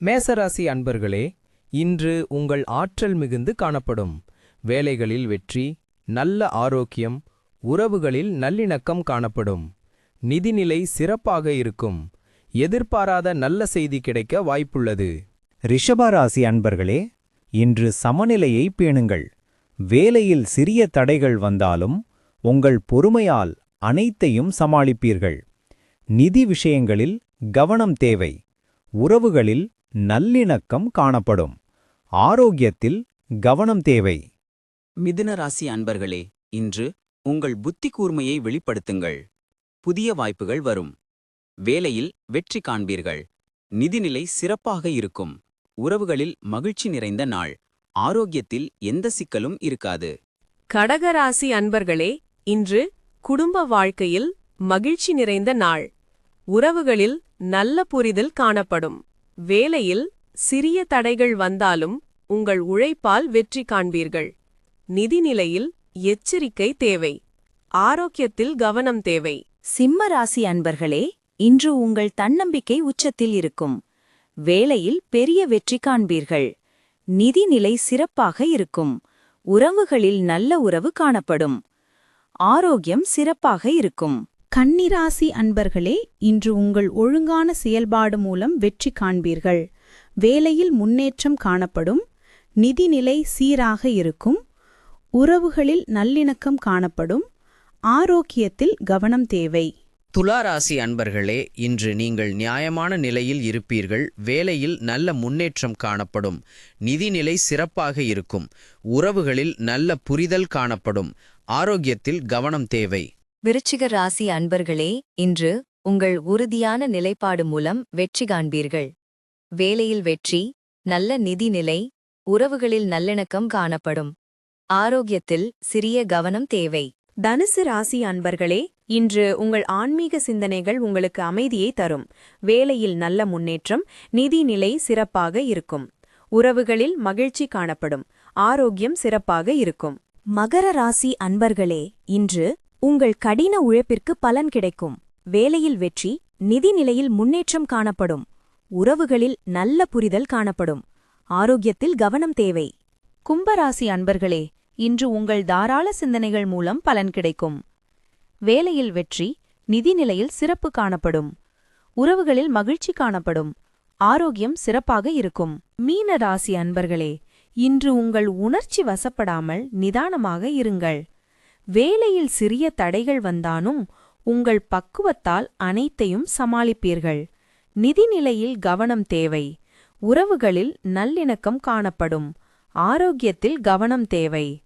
மேசராசி அன்பர்களே இன்று உங்கள் ஆற்றல் மிகுந்து காணப்படும். வேலைகளில் வெற்றி நல்ல ஆரோக்கியம் உறவுகளில் நல்லிணக்கம் காணப்படும். நிதிநிலை சிறப்பாக இருக்கும். எதிர்பாராத நல்ல செய்தி கிடைக்க வாய்ப்புள்ளது. ரிஷபராசி அன்பர்களே இன்று சமநிலையை பேணுங்கள். வேலையில் சிறிய தடைகள் வந்தாலும் உங்கள் பொறுமையால் அனைத்தையும் சமாளிப்பீர்கள். நிதி விஷயங்களில் கவனம் தேவை. உறவுகளில் நல்லிணக்கம் காணப்படும். ஆரோக்கியத்தில் கவனம் தேவை. மிதுன ராசி அன்பர்களே இன்று உங்கள் புத்தி கூர்மையை வெளிப்படுத்துங்கள். புதிய வாய்ப்புகள் வரும். வேலையில் வெற்றி காண்பீர்கள். நிதிநிலை சிறப்பாக இருக்கும். உறவுகளில் மகிழ்ச்சி நிறைந்த நாள். ஆரோக்கியத்தில் எந்த சிக்கலும் இருக்காது. கடகராசி அன்பர்களே இன்று குடும்ப வாழ்க்கையில் மகிழ்ச்சி நிறைந்த நாள். உறவுகளில் நல்ல புரிதல் காணப்படும். வேலையில் சிறிய தடைகள் வந்தாலும் உங்கள் உழைப்பால் வெற்றி காண்பீர்கள். நிதிநிலையில் எச்சரிக்கை தேவை. ஆரோக்கியத்தில் கவனம் தேவை. சிம்ம ராசி அன்பர்களே இன்று உங்கள் தன்னம்பிக்கை உச்சத்தில் இருக்கும். வேலையில் பெரிய வெற்றி காண்பீர்கள். நிதிநிலை சிறப்பாக இருக்கும். உறவுகளில் நல்ல உறவு காணப்படும். ஆரோக்கியம் சிறப்பாக இருக்கும். கன்னிராசி அன்பர்களே இன்று உங்கள் ஒழுங்கான செயல்பாடு மூலம் வெற்றி காண்பீர்கள். வேலையில் முன்னேற்றம் காணப்படும். நிதிநிலை சீராக இருக்கும். உறவுகளில் நல்லிணக்கம் காணப்படும். ஆரோக்கியத்தில் கவனம் தேவை. துளாராசி அன்பர்களே இன்று நீங்கள் நியாயமான நிலையில் இருப்பீர்கள். வேலையில் நல்ல முன்னேற்றம் காணப்படும். நிதிநிலை சிறப்பாக இருக்கும். உறவுகளில் நல்ல புரிதல் காணப்படும். ஆரோக்கியத்தில் கவனம் தேவை. விருச்சிக ராசி அன்பர்களே இன்று உங்கள் உறுதியான நிலைப்பாடு மூலம் வெற்றி காண்பீர்கள். வேலையில் வெற்றி நல்ல நிதிநிலை உறவுகளில் நல்லிணக்கம் காணப்படும். ஆரோக்கியத்தில் சிறிய கவனம் தேவை. தனுசு ராசி அன்பர்களே இன்று உங்கள் ஆன்மீக சிந்தனைகள் உங்களுக்கு அமைதியை தரும். வேலையில் நல்ல முன்னேற்றம் நிதிநிலை சிறப்பாக இருக்கும். உறவுகளில் மகிழ்ச்சி காணப்படும். ஆரோக்கியம் சிறப்பாக இருக்கும். மகர ராசி அன்பர்களே இன்று உங்கள் கடின உழைப்பிற்கு பலன் கிடைக்கும். வேலையில் வெற்றி நிதிநிலையில் முன்னேற்றம் காணப்படும். உறவுகளில் நல்ல புரிதல் காணப்படும். ஆரோக்கியத்தில் கவனம் தேவை. கும்பராசி அன்பர்களே இன்று உங்கள் தாராள சிந்தனைகள் மூலம் பலன் கிடைக்கும். வேலையில் வெற்றி நிதிநிலையில் சிறப்பு காணப்படும். உறவுகளில் மகிழ்ச்சி காணப்படும். ஆரோக்கியம் சிறப்பாக இருக்கும். மீன ராசி அன்பர்களே இன்று உங்கள் உணர்ச்சி வசப்படாமல் நிதானமாக இருங்கள். வேலையில் சிறிய தடைகள் வந்தாலும் உங்கள் பக்குவத்தால் அனைத்தையும் சமாளிப்பீர்கள். நிதிநிலையில் கவனம் தேவை. உறவுகளில் நல்லிணக்கம் காணப்படும். ஆரோக்கியத்தில் கவனம் தேவை.